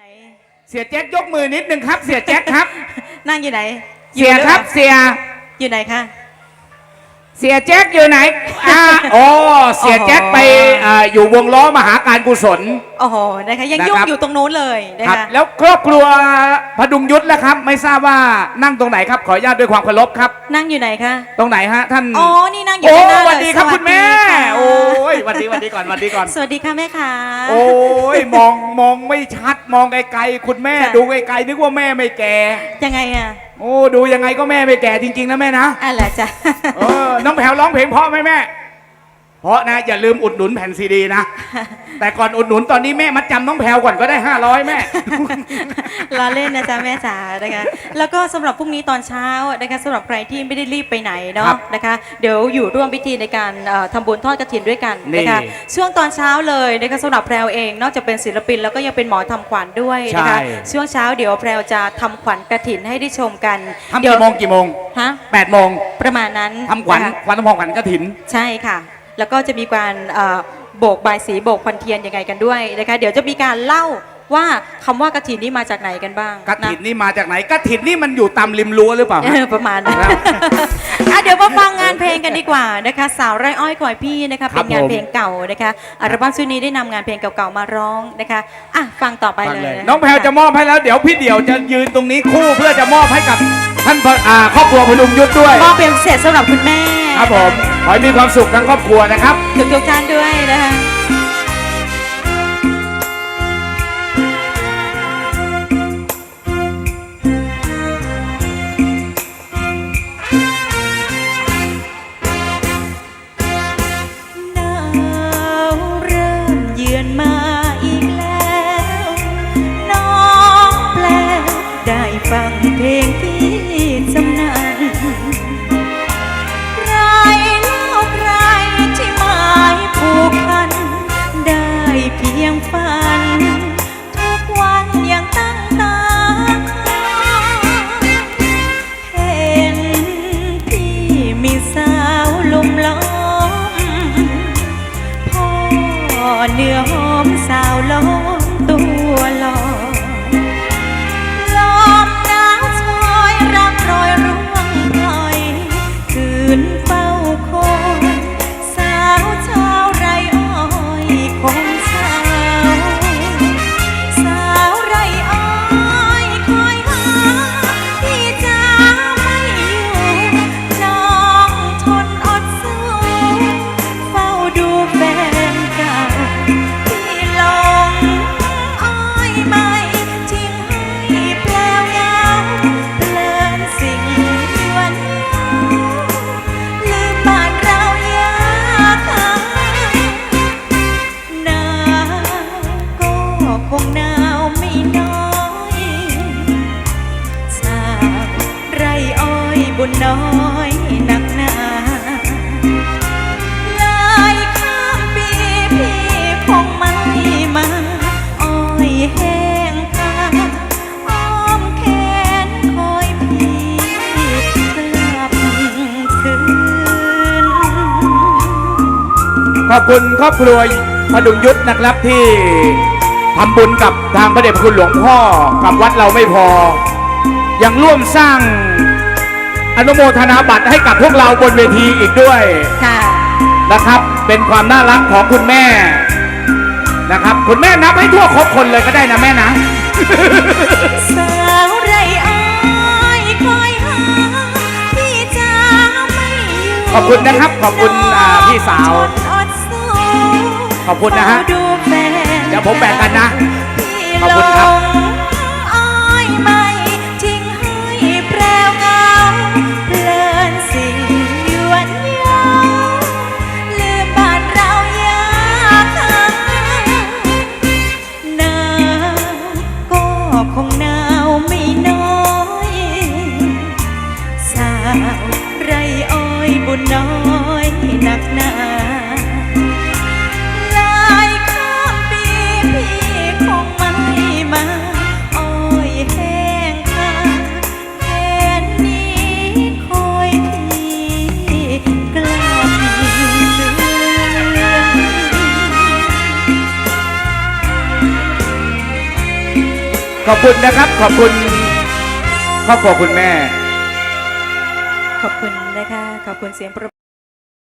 ไหนเสียแจ็คยกมือนิดนึงครับ เสียแจ็คครับ นั่งอยู่ไหนเสียครับเสียอยู่ไหนคะ เสียแจ็คอยู่ไหนอ่าโอ้เสียแจ็คไปอ่าอยู่วงล้อมหาการกุศล โอ้โหนะคะยังนะครับยุ่งอยู่ตรงนู้นเลยนะครับคะแล้วครอบครัวพดุงยุทธแล้วครับ ไม่ทราบว่านั่งตรงไหนครับ ขออนุญาตด้วยความเคารพครับ นั่งอยู่ไหนคะตรงไหนฮะท่านอ๋อนี่นั่งอยู่โอ้ข้างหน้าสวัสดีครับเลยคุณแม่สวัสดีค่ะโอ้ยสวัสดีสวัสดีก่อนสวัสดีก่อน สวัสดีค่ะแม่ค่ะ โอ้ยมองมองไม่ชัดมองไกลๆคุณแม่ค่ะ ดูไกลๆนึกว่าแม่ไม่แก่ยังไงอะ โอ้ดูยังไงก็แม่ไม่แก่จริงๆนะแม่นะ อะไรจ้ะ เออน้องแผวร้องเพลงเพราะไหมแม่ เพราะนะอย่าลืมอุดหนุนแผ่นซีดีนะ แต่ก่อนอุดหนุนตอนนี้แม่มัดจำน้องแพรวก่อนก็ได้ 500 แม่ ล้อเล่นนะจ๊ะแม่จ๋านะคะแล้วก็สำหรับพรุ่งนี้ตอนเช้านะคะสำหรับใครที่ไม่ได้รีบไปไหนครัเนาะบนะคะ เดี๋ยวอยู่ร่วมพิธีในการเอ่อทำบุญทอดกระถินด้วยกันนะคะนี่ช่วงตอนเช้าเลยนะคะสำหรับแพรวเอง นอกจากเป็นศิลปินแล้วก็ยังเป็นหมอทำขวัญด้วยนะคะใช่ ช่วงเช้าเดี๋ยวแพรวจะทำขวัญกระถินให้ได้ชมกันทำเดี๋ยวกี่โมงกี่โมงฮะ8โมงประมาณนั้นทำขวัญนะคะขวัญทำพองขวัญกระถินใช่ค่ะ แล้วก็จะมีการเอ่อโบกบายสีโบกควันเทียนยังไงกันด้วยนะคะเดี๋ยวจะมีการเล่าว่าคำว่ากระถินนี้มาจากไหนกันบ้างกระถินนะนี่มาจากไหนกระถินนี่มันอยู่ตามริมรั้วหรือเปล่าเอฮะอประมาณนั้นครับอะเดี๋ยวมาฟังงานเพลงกันดีกว่านะคะ สาวไร่อ้อยคอยพี่นะคะครัเป็บนงานผมเพลงเก่านะคะอัลบั้มชุดนี้ได้นำงานเพลงเก่าๆมาร้องนะคะอะฟังต่อไปฟังเลยเลยะน้องแพรวจะมอบให้แล้ว เดี๋ยวพี่เดี่ยวจะยืนตรงนี้คู่เพื่อจะมอบให้กับท่านพอ่าครอบครัวพดุงยุทธด้วยมอบเป็นพิเศษสำหรับคุณแม่ครับผม ขอให้มีความสุขทั้งครอบครัวนะครับ ทุกๆท่านด้วยนะคะหนาวเริ่มเยือนมาอีกแล้ว น้องแปลได้ฟังเพลงที่ บุญน้อยหนักหนาเลยข้ามปีพี่คงไม่มาอ้อยแห้งคาอ้อมแขนคอยพี่กลับคืน ขอบคุณครอบครัวพดุงยุทธนะครับที่ทำบุญกับทางพระเดชพระคุณหลวงพ่อกับวัดเราไม่พอ ยังร่วมสร้าง อนุโมทนาบัตรให้กับพวกเราบนเวทีอีกด้วยค่ะนะครับ เป็นความน่ารักของคุณแม่นะครับ คุณแม่นับให้ทั่วครบคนเลยก็ได้นะแม่นะ สาวไรอ้อยคอยหาพี่จะไม่อยู่ขอบคุณนะครับขอบคุณอ่าพี่สาวทนอดสู้ขอบคุณนะฮะ เฝ้าดูแฟนเดี๋ยวผมแบ่งกันนะพี่ขอบคุณครับหลง นักหลายข้ามปีพี่คงไม่มาอ้อยแห้งคาแค่นี้คอยพี่กลับคืนขอบคุณนะครับ ขอบคุณครอบครัวคุณแม่ ขอบคุณนะคะ ขอบคุณเสียงประ